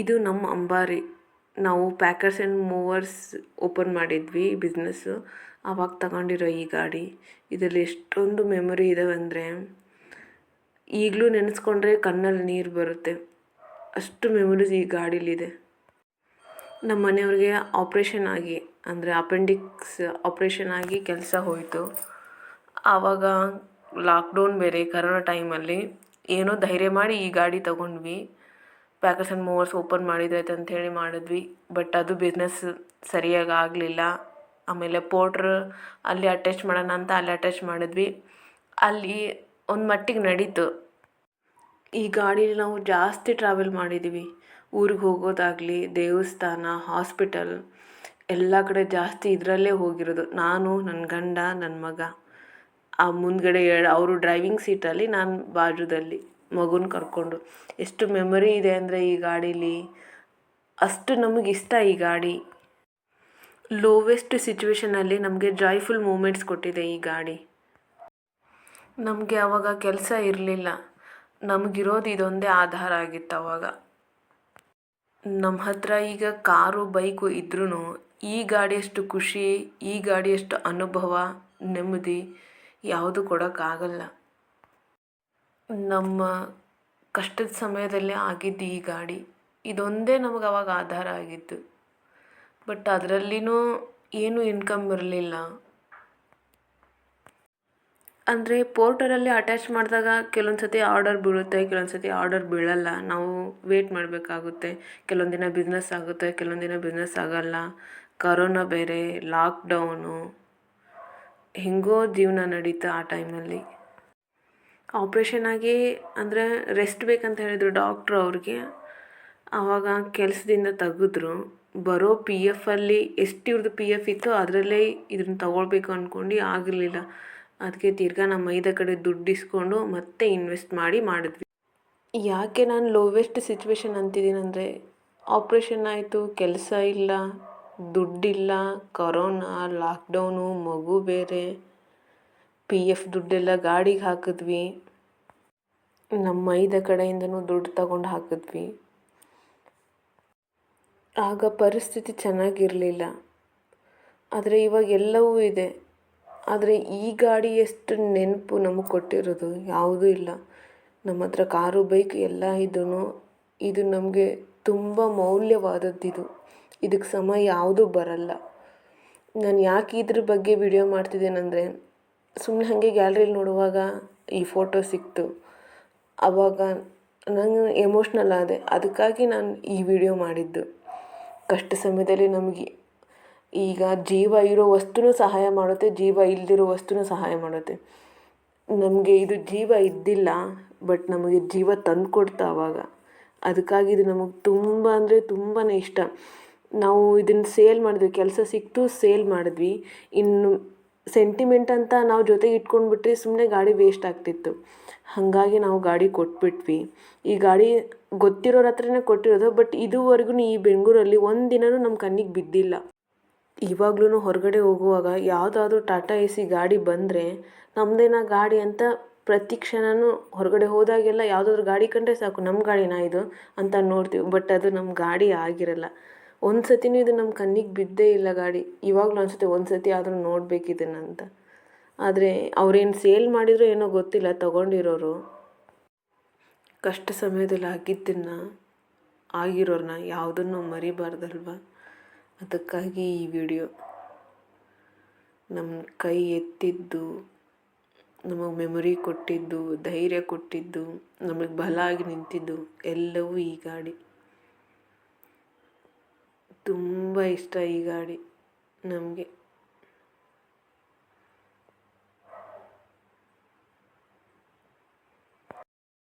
ಇದು ನಮ್ಮ ಅಂಬಾರಿ. ನಾವು ಪ್ಯಾಕರ್ಸ್ ಆ್ಯಂಡ್ ಮೂವರ್ಸ್ ಓಪನ್ ಮಾಡಿದ್ವಿ ಬಿಸ್ನೆಸ್ಸು ಆವಾಗ ತಗೊಂಡಿರೋ ಈ ಗಾಡಿ. ಇದರಲ್ಲಿ ಎಷ್ಟೊಂದು ಮೆಮೊರಿ ಇದಾವೆ ಅಂದರೆ, ಈಗಲೂ ನೆನೆಸ್ಕೊಂಡ್ರೆ ಕಣ್ಣಲ್ಲಿ ನೀರು ಬರುತ್ತೆ. ಅಷ್ಟು ಮೆಮೊರೀಸ್ ಈ ಗಾಡೀಲಿದೆ ನಮ್ಮ ಮನೆಯವ್ರಿಗೆ ಆಪ್ರೇಷನ್ ಆಗಿ, ಅಂದರೆ ಅಪೆಂಡಿಕ್ಸ್ ಆಪ್ರೇಷನ್ ಆಗಿ ಕೆಲಸ ಹೋಯಿತು. ಆವಾಗ ಲಾಕ್ಡೌನ್ ಬೇರೆ ಕರೋನಾ ಟೈಮಲ್ಲಿ ಏನೋ ಧೈರ್ಯ ಮಾಡಿ ಈ ಗಾಡಿ ತಗೊಂಡ್ವಿ. ಪ್ಯಾಕರ್ಸ್ ಆ್ಯಂಡ್ ಮೂವರ್ಸ್ ಓಪನ್ ಮಾಡಿದ್ರಾಯ್ತು ಅಂಥೇಳಿ ಮಾಡಿದ್ವಿ. ಬಟ್ ಅದು ಬಿಸ್ನೆಸ್ ಸರಿಯಾಗಿ ಆಗಲಿಲ್ಲ. ಆಮೇಲೆ ಪೋಟ್ರ್ ಅಲ್ಲಿ ಅಟ್ಯಾಚ್ ಮಾಡೋಣ ಅಂತ ಅಲ್ಲಿ ಅಟ್ಯಾಚ್ ಮಾಡಿದ್ವಿ. ಅಲ್ಲಿ ಒಂದು ಮಟ್ಟಿಗೆ ನಡೀತು. ಈ ಗಾಡೀಲಿ ನಾವು ಜಾಸ್ತಿ ಟ್ರಾವೆಲ್ ಮಾಡಿದ್ದೀವಿ ಊರಿಗೆ ಹೋಗೋದಾಗಲಿ, ದೇವಸ್ಥಾನ ಹಾಸ್ಪಿಟಲ್ ಎಲ್ಲ ಕಡೆ ಜಾಸ್ತಿ ಇದರಲ್ಲೇ ಹೋಗಿರೋದು. ನಾನು ನನ್ನ ಗಂಡ ನನ್ನ ಮಗ. ಆ ಮುಂದ್ಗಡೆ ಅವರು ಡ್ರೈವಿಂಗ್ ಸೀಟಲ್ಲಿ ನಾನು ಬಾಜುದಲ್ಲಿ. ಮಗುನ ಕರ್ಕೊಂಡು. ಎಷ್ಟು ಮೆಮೊರಿ ಇದೆ ಅಂದರೆ ಈ ಗಾಡೀಲಿ? ಅಷ್ಟು ನಮಗೆ ಇಷ್ಟ ಈ ಗಾಡಿ. ಲೋವೆಸ್ಟ್ ಸಿಚುವೇಶನಲ್ಲಿ ನಮಗೆ ಜಾಯ್ಫುಲ್ ಮೂಮೆಂಟ್ಸ್ ಕೊಟ್ಟಿದೆ ಈ ಗಾಡಿ. ನಮಗೆ ಆವಾಗ ಕೆಲಸ ಇರಲಿಲ್ಲ. ನಮಗಿರೋದು ಇದೊಂದೇ ಆಧಾರ ಆಗಿತ್ತು ಅವಾಗ. ನಮ್ಮ ಹತ್ರ ಈಗ ಕಾರು, ಬೈಕು ಇದ್ರೂ ಈ ಗಾಡಿಯಷ್ಟು ಖುಷಿ, ಈ ಗಾಡಿಯಷ್ಟು ಅನುಭವ, ನೆಮ್ಮದಿ ಯಾವುದು ಕೊಡೋಕ್ಕಾಗಲ್ಲ. ನಮ್ಮ ಕಷ್ಟದ ಸಮಯದಲ್ಲಿ ಆಗಿದ್ದು ಈ ಗಾಡಿ. ಇದೊಂದೇ ನಮಗೆ ಅವಾಗ ಆಧಾರ ಆಗಿತ್ತು ಬಟ್ ಅದರಲ್ಲಿನೂ ಏನೂ ಇನ್ಕಮ್ ಇರಲಿಲ್ಲ. ಅಂದರೆ ಪೋರ್ಟರಲ್ಲಿ ಅಟ್ಯಾಚ್ ಮಾಡಿದಾಗ ಕೆಲವೊಂದು ಸತಿ ಆರ್ಡರ್ ಬೀಳುತ್ತೆ ಕೆಲವೊಂದು ಸತಿ ಆರ್ಡರ್ ಬೀಳಲ್ಲ. ನಾವು ವೇಟ್ ಮಾಡಬೇಕಾಗುತ್ತೆ. ಕೆಲವೊಂದು ದಿನ ಬಿಸ್ನೆಸ್ ಆಗುತ್ತೆ, ಕೆಲವೊಂದು ದಿನ ಬಿಸ್ನೆಸ್ ಆಗಲ್ಲ. ಕರೋನಾ ಬೇರೆ ಲಾಕ್ಡೌನು ಹೇಗೋ ಜೀವನ ನಡೀತಾ ಆ ಟೈಮಲ್ಲಿ ಆಪ್ರೇಷನ್ ಆಗಿ ಅಂದರೆ ರೆಸ್ಟ್ ಬೇಕಂತ ಹೇಳಿದರು ಡಾಕ್ಟ್ರು ಅವ್ರಿಗೆ. ಆವಾಗ ಕೆಲಸದಿಂದ ತೆಗೆದ್ರು. ಬರೋ ಪಿ ಎಫಲ್ಲಿ ಎಷ್ಟು ಇವ್ರದ್ದು ಪಿ ಎಫ್ ಇತ್ತು ಅದರಲ್ಲೇ ಇದನ್ನ ತಗೊಳ್ಬೇಕು ಅಂದ್ಕೊಂಡು ಆಗಿರಲಿಲ್ಲ ಅದಕ್ಕೆ ತಿರ್ಗಾ ನಮ್ಮ ಐದ ಕಡೆ ದುಡ್ಡು ಇಸ್ಕೊಂಡು ಮತ್ತೆ ಇನ್ವೆಸ್ಟ್ ಮಾಡಿ ಮಾಡಿದ್ವಿ. ಯಾಕೆ ನಾನು ಲೋವೆಸ್ಟ್ ಸಿಚುವೇಶನ್ ಅಂತಿದ್ದೀನಂದರೆ ಆಪ್ರೇಷನ್ ಆಯಿತು, ಕೆಲಸ ಇಲ್ಲ, ದುಡ್ಡಿಲ್ಲ ಕೊರೋನಾ ಲಾಕ್ಡೌನು ಮಗು ಬೇರೆ ಪಿ ಎಫ್ ದುಡ್ಡೆಲ್ಲ ಗಾಡಿಗೆ ಹಾಕಿದ್ವಿ. ನಮ್ಮ ಮೈದ ಕಡೆಯಿಂದನೂ ದುಡ್ಡು ತಗೊಂಡು ಹಾಕಿದ್ವಿ. ಆಗ ಪರಿಸ್ಥಿತಿ ಚೆನ್ನಾಗಿರಲಿಲ್ಲ. ಆದರೆ ಇವಾಗ ಎಲ್ಲವೂ ಇದೆ. ಆದರೆ ಈ ಗಾಡಿ ಎಷ್ಟು ನೆನಪು ನಮಗೆ ಕೊಟ್ಟಿರೋದು, ಯಾವುದೂ ಇಲ್ಲ. ನಮ್ಮ ಹತ್ರ ಕಾರು, ಬೈಕ್ ಎಲ್ಲ ಇದ್ದು ಇದು ನಮಗೆ ತುಂಬ ಮೌಲ್ಯವಾದದ್ದಿದು ಇದಕ್ಕೆ ಸಮ ಯಾವುದೂ ಬರಲ್ಲ. ನಾನು ಯಾಕೆ ಇದ್ರ ಬಗ್ಗೆ ವಿಡಿಯೋ ಮಾಡ್ತಿದ್ದೇನೆಂದರೆ ಸುಮ್ಮನೆ ಹಾಗೆ ಗ್ಯಾಲ್ರಿಲಿ ನೋಡುವಾಗ ಈ ಫೋಟೋ ಸಿಕ್ತು. ಆವಾಗ ನಾನು ಎಮೋಷ್ನಲ್ ಆದೆ. ಅದಕ್ಕಾಗಿ ನಾನು ಈ ವಿಡಿಯೋ ಮಾಡಿದ್ದು. ಕಷ್ಟ ಸಮಯದಲ್ಲಿ ನಮಗೆ ಈಗ ಜೀವ ಇರೋ ವಸ್ತುನೂ ಸಹಾಯ ಮಾಡುತ್ತೆ, ಜೀವ ಇಲ್ಲದಿರೋ ವಸ್ತುನೂ ಸಹಾಯ ಮಾಡುತ್ತೆ. ನಮಗೆ ಇದು ಜೀವ ಇದ್ದಿಲ್ಲ ಬಟ್ ನಮಗೆ ಜೀವ ತಂದು ಕೊಡ್ತು ಆವಾಗ ಅದಕ್ಕಾಗಿ ಇದು ನಮಗೆ ತುಂಬ ಅಂದರೆ ತುಂಬಾ ಇಷ್ಟ. ನಾವು ಇದನ್ನು ಸೇಲ್ ಮಾಡಿದ್ವಿ, ಕೆಲಸ ಸಿಕ್ತು ಸೇಲ್ ಮಾಡಿದ್ವಿ. ಇನ್ನು ಸೆಂಟಿಮೆಂಟ್ ಅಂತ ನಾವು ಜೊತೆಗೆ ಇಟ್ಕೊಂಡ್ಬಿಟ್ರೆ ಸುಮ್ಮನೆ ಗಾಡಿ ವೇಸ್ಟ್ ಆಗ್ತಿತ್ತು. ಹಾಗಾಗಿ ನಾವು ಗಾಡಿ ಕೊಟ್ಬಿಟ್ವಿ. ಈ ಗಾಡಿ ಗೊತ್ತಿರೋರ ಹತ್ರನೇ ಕೊಟ್ಟಿರೋದು ಬಟ್ ಇದುವರೆಗೂ ಈ ಬೆಂಗಳೂರಲ್ಲಿ ಒಂದು ದಿನವೂ ನಮ್ಮ ಕಣ್ಣಿಗೆ ಬಿದ್ದಿಲ್ಲ. ಇವಾಗ್ಲೂ ಹೊರಗಡೆ ಹೋಗುವಾಗ ಯಾವುದಾದ್ರೂ ಟಾಟಾ ಎ ಸಿ ಗಾಡಿ ಬಂದರೆ ನಮ್ಮದೇನ ಗಾಡಿ ಅಂತ ಪ್ರತಿ ಕ್ಷಣವೂ ಹೊರಗಡೆ ಹೋದಾಗೆಲ್ಲ ಯಾವುದಾದ್ರೂ ಗಾಡಿ ಕಂಡ್ರೆ ಸಾಕು ನಮ್ಮ ಗಾಡಿನಾ ಇದು ಅಂತ ನೋಡ್ತೀವಿ. ಬಟ್ ಅದು ನಮ್ಮ ಗಾಡಿ ಆಗಿರಲ್ಲ. ಒಂದು ಸತಿನೂ ಇದು ನಮ್ಮ ಕಣ್ಣಿಗೆ ಬಿದ್ದೇ ಇಲ್ಲ ಗಾಡಿ. ಇವಾಗಲೂ ಅನಿಸುತ್ತೆ ಒಂದು ಸತಿ ಆದರೂ ನೋಡ್ಬೇಕು ಆದರೆ ಅವ್ರೇನು ಸೇಲ್ ಮಾಡಿದ್ರು ಏನೋ ಗೊತ್ತಿಲ್ಲ, ತಗೊಂಡಿರೋರು. ಕಷ್ಟ ಸಮಯದಲ್ಲಿ ಆಗಿದ್ದನ್ನು ಆಗಿರೋರನ್ನ ಯಾವುದನ್ನು ಮರಿಬಾರ್ದಲ್ವ? ಅದಕ್ಕಾಗಿ ಈ ವಿಡಿಯೋ. ನಮ್ಮ ಕೈ ಎತ್ತಿದ್ದು, ನಮಗೆ ಮೆಮೊರಿ ಕೊಟ್ಟಿದ್ದು, ಧೈರ್ಯ ಕೊಟ್ಟಿದ್ದು, ನಮಗೆ ಬಲ ಆಗಿ ನಿಂತಿದ್ದು ಎಲ್ಲವೂ ಈ ಗಾಡಿ. ತುಂಬ ಇಷ್ಟ ಈ ಗಾಡಿ ನಮಗೆ.